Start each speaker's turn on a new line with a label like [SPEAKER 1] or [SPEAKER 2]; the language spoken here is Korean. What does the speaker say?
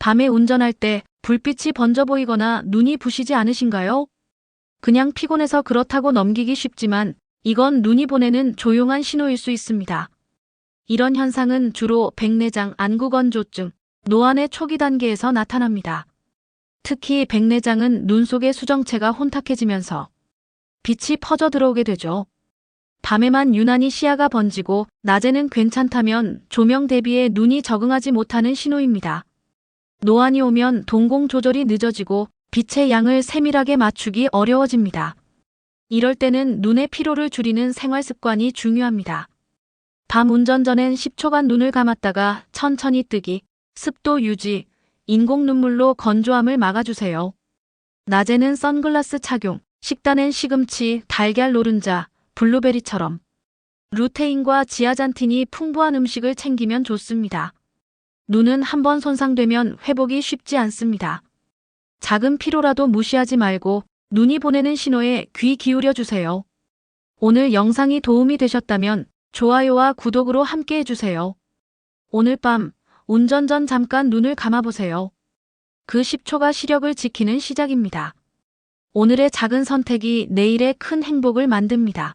[SPEAKER 1] 밤에 운전할 때 불빛이 번져 보이거나 눈이 부시지 않으신가요? 그냥 피곤해서 그렇다고 넘기기 쉽지만 이건 눈이 보내는 조용한 신호일 수 있습니다. 이런 현상은 주로 백내장 안구건조증, 노안의 초기 단계에서 나타납니다. 특히 백내장은 눈 속의 수정체가 혼탁해지면서 빛이 퍼져 들어오게 되죠. 밤에만 유난히 시야가 번지고 낮에는 괜찮다면 조명 대비에 눈이 적응하지 못하는 신호입니다. 노안이 오면 동공 조절이 늦어지고 빛의 양을 세밀하게 맞추기 어려워집니다. 이럴 때는 눈의 피로를 줄이는 생활 습관이 중요합니다. 밤 운전 전엔 10초간 눈을 감았다가 천천히 뜨기, 습도 유지, 인공 눈물로 건조함을 막아주세요. 낮에는 선글라스 착용, 식단엔 시금치, 달걀 노른자, 블루베리처럼 루테인과 지아잔틴이 풍부한 음식을 챙기면 좋습니다. 눈은 한번 손상되면 회복이 쉽지 않습니다. 작은 피로라도 무시하지 말고 눈이 보내는 신호에 귀 기울여 주세요. 오늘 영상이 도움이 되셨다면 좋아요와 구독으로 함께 해주세요. 오늘 밤 운전 전 잠깐 눈을 감아보세요. 그 10초가 시력을 지키는 시작입니다. 오늘의 작은 선택이 내일의 큰 행복을 만듭니다.